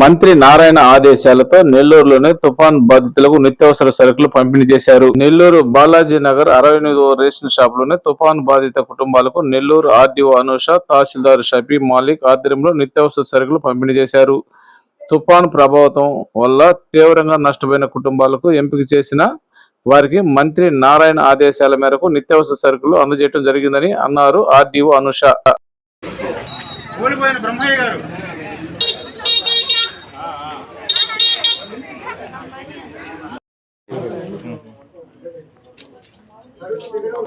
మంత్రి నారాయణ ఆదేశాలతో నెల్లూరులోని తుఫాన్ బాధితులకు నిత్యావసర సరుకులు పంపిణీ చేశారు. నెల్లూరు బాలాజీ నగర్ అరవై ఎనిమిదో రేషన్ షాప్లోనే తుఫాన్ బాధిత కుటుంబాలకు నెల్లూరు ఆర్డీఓ అనూష తహసీల్దార్ షఫీ మాలిక్ ఆధ్వర్యంలో నిత్యావసర సరుకులు పంపిణీ చేశారు. తుఫాన్ ప్రభావితం వల్ల తీవ్రంగా నష్టపోయిన కుటుంబాలకు ఎంపిక చేసిన వారికి మంత్రి నారాయణ ఆదేశాల మేరకు నిత్యావసర సరుకులు అందజేయడం జరిగిందని అన్నారు ఆర్డీఓ అనుష. ఓడిపోయిన బ్రహ్మయ్య గారు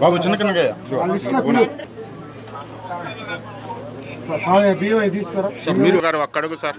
బాబు చిన్న తీసుకురా. సార్ మీరు గారు అక్కడకు సార్.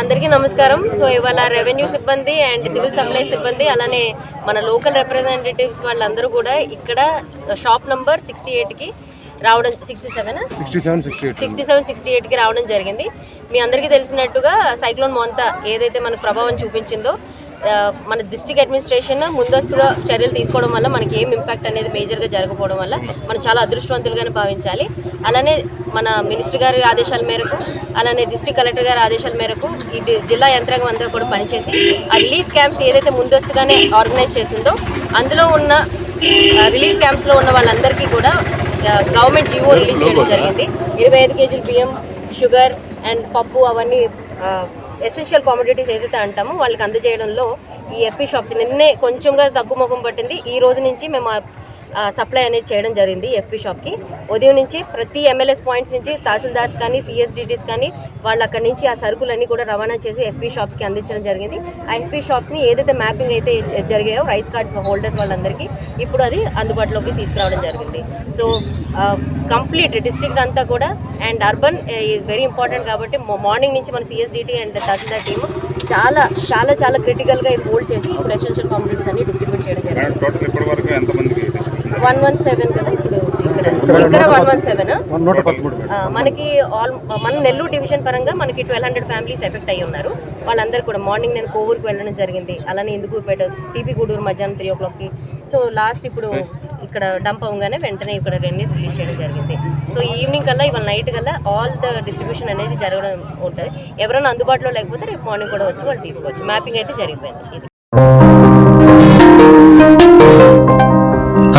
అందరికీ నమస్కారం. సో ఇవాళ రెవెన్యూ సిబ్బంది అండ్ సివిల్ సప్లై సిబ్బంది అలానే మన లోకల్ రిప్రజెంటేటివ్స్ వాళ్ళందరూ కూడా ఇక్కడ షాప్ నంబర్ సిక్స్టీ ఎయిట్కి రావడం sixty seven? Sixty seven sixty eight. Sixty seven sixty ఎయిట్కి రావడం జరిగింది. మీ అందరికీ తెలిసినట్టుగా సైక్లోన్ మోంతా ఏదైతే మనకు ప్రభావం చూపించిందో మన డిస్టిక్ అడ్మినిస్ట్రేషన్ ముందస్తుగా చర్యలు తీసుకోవడం వల్ల మనకి ఏం ఇంపాక్ట్ అనేది మేజర్గా జరగకపోవడం వల్ల మనం చాలా అదృష్టవంతులుగానే భావించాలి. అలానే మన మినిస్టర్ గారి ఆదేశాల మేరకు అలానే డిస్టిక్ కలెక్టర్ గారి ఆదేశాల మేరకు ఈ జిల్లా యంత్రాంగం అంతా కూడా పనిచేసి ఆ రిలీఫ్ క్యాంప్స్ ఏదైతే ముందస్తుగానే ఆర్గనైజ్ చేసిందో అందులో ఉన్న రిలీఫ్ క్యాంప్స్లో ఉన్న వాళ్ళందరికీ కూడా గవర్నమెంట్ జీవో రిలీజ్ చేయడం జరిగింది. ఇరవై ఐదు కేజీల బియ్యం షుగర్ అండ్ పప్పు అవన్నీ ఎసెన్షియల్ కామోడిటీస్ ఏదైతే అంటామో వాళ్ళకి అందజేయడంలో ఈ ఎఫ్పీ షాప్స్ నిన్నే కొంచెంగా తగ్గు ముఖం పట్టింది. ఈ రోజు నుంచి మేము సప్లై అనేది చేయడం జరిగింది ఎఫ్పీ షాప్కి ఉదయం నుంచి ప్రతి ఎమ్మెల్యేస్ పాయింట్స్ నుంచి తహసీల్దార్స్ కానీ సిఎస్డిటీస్ కానీ వాళ్ళు అక్కడి నుంచి ఆ సరుకులన్నీ కూడా రవాణా చేసి ఎఫ్పీ షాప్స్కి అందించడం జరిగింది. ఆ ఎఫ్పీ షాప్స్ని ఏదైతే మ్యాపింగ్ అయితే జరిగాయో రైస్ కార్డ్స్ హోల్డర్స్ వాళ్ళందరికీ ఇప్పుడు అది అందుబాటులోకి తీసుకురావడం జరిగింది. సో కంప్లీట్ డిస్ట్రిక్ట్ అంతా కూడా and urban is very important కాబట్టి మార్నింగ్ నుంచి మన సిఎస్డిటీ అండ్ తహసీల్దార్ టీమ్ చాలా చాలా చాలా క్రిటికల్గా ఇది హోల్డ్ చేసి ఇప్పుడు ఎసెన్షియల్ కాంపిటీస్ అన్ని డిస్ట్రిబ్యూట్ చేయడం జరిగింది. వన్ వన్ సెవెన్ కదా ఇప్పుడు ఇక్కడ. ఇక్కడ వన్ వన్ సెవెన్ మనకి ఆల్ మన నెల్లూరు డివిజన్ పరంగా మనకి ట్వెల్వ్ హండ్రెడ్ ఫ్యామిలీస్ ఎఫెక్ట్ అయ్యి ఉన్నారు. వాళ్ళందరూ కూడా మార్నింగ్ నేను కోవూరుకి వెళ్ళడం జరిగింది. అలానే ఇందుకూరుపేట టీపీ గూడూరు మధ్యాహ్నం త్రీ ఓ క్లాక్కి సో లాస్ట్ ఇప్పుడు ఇక్కడ డంప్ అవ్వగానే వెంటనే ఇక్కడ రెండు రిలీజ్ చేయడం జరిగింది. సో ఈవినింగ్ కల్లా ఇవాళ నైట్ కల్లా ఆల్ ద డిస్ట్రిబ్యూషన్ అనేది జరగడం ఉంటుంది. ఎవరైనా అందుబాటులో లేకపోతే రేపు మార్నింగ్ కూడా వచ్చి వాళ్ళు తీసుకోవచ్చు. మ్యాపింగ్ అయితే జరిగిపోయింది.